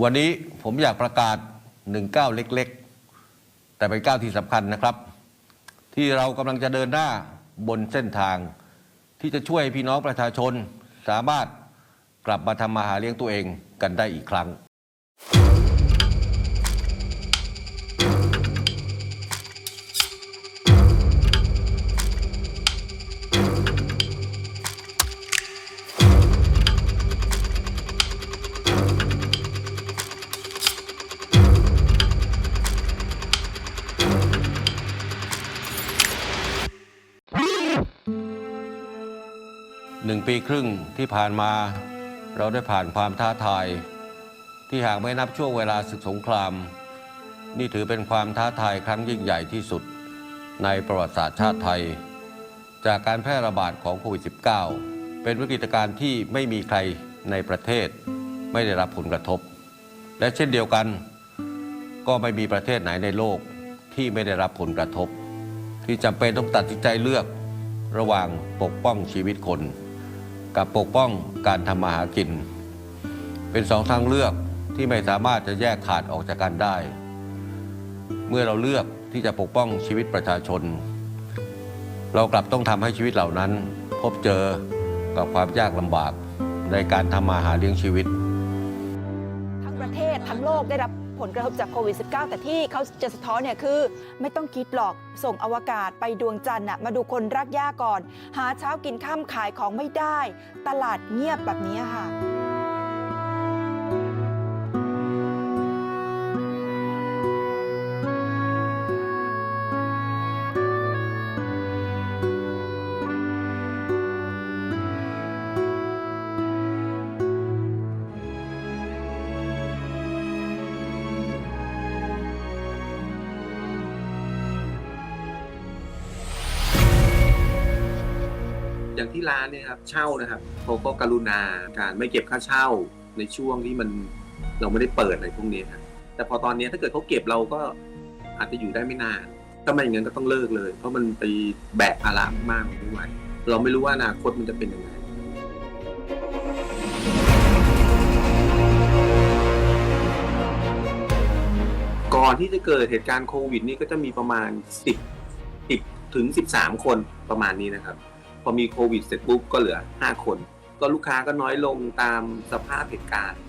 วันนี้ผมอยากประกาศหนึ่งก้าเล็กๆ แต่เป็นก้าวที่สำคัญนะครับ ที่เรากำลังจะเดินหน้าบนเส้นทาง ที่จะช่วยพี่น้องประชาชน สามารถกลับมาทำมาหาเลี้ยงตัวเองกันได้อีกครั้ง หนึ่งปีครึ่งที่ผ่านมา เราได้ผ่านความท้าทาย ที่หากไม่นับช่วงเวลาศึกสงคราม นี่ถือเป็นความท้าทายครั้งยิ่งใหญ่ที่สุด ในประวัติศาสตร์ชาติไทย จากการแพร่ระบาดของโควิด -19 เป็นวิกฤตการณ์ที่ไม่มีใครในประเทศไม่ได้รับผลกระทบ และเช่นเดียวกัน ก็ไม่มีประเทศไหนในโลกที่ไม่ได้รับผลกระทบ ที่จำเป็นต้องตัดสินใจเลือกระหว่างปกป้องชีวิตคน กับปกป้องการทำมาหากิน เป็นสองทางเลือกที่ไม่สามารถจะแยกขาดออกจากกันได้ เมื่อเราเลือกที่จะปกป้องชีวิตประชาชน เรากลับต้องทำให้ชีวิตเหล่านั้น พบเจอกับความยากลำบากในการทำมาหาเลี้ยงชีวิต ทั้งประเทศทั้งโลกได้รับ ผลกระทบจากโควิด -19 แต่ที่เขาจะสะท้อนเนี่ยคือ ไม่ต้องคิดหรอกส่งอวกาศไปดวงจันทร์น่ะมาดูคนรากหญ้าก่อน หาเช้ากินข้ามขายของไม่ได้ ตลาดเงียบแบบนี้ค่ะ อย่างที่ร้านเนี่ยครับเช่านะครับเขาก็กรุณาการไม่เก็บค่าเช่าในช่วงที่มันเราไม่ได้เปิดอะไรพวกนี้ครับแต่พอตอนนี้ถ้าเกิดเขาเก็บเราก็อาจจะอยู่ได้ไม่นานถ้าไม่อย่างนั้นก็ต้องเลิกเลย เพราะมันไปแบกภาระมากไม่ไหวเราไม่รู้ว่าอนาคตมันจะเป็นยังไงก่อนที่จะเกิดเหตุการณ์โควิดนี่ก็จะมีประมาณ 10 10ถึง 13 คนประมาณนี้นะครับ พอมีโควิดเสร็จปุ๊บก็เหลือ 5 คน ก็ลูกค้าก็น้อยลงตามสภาพเหตุการณ์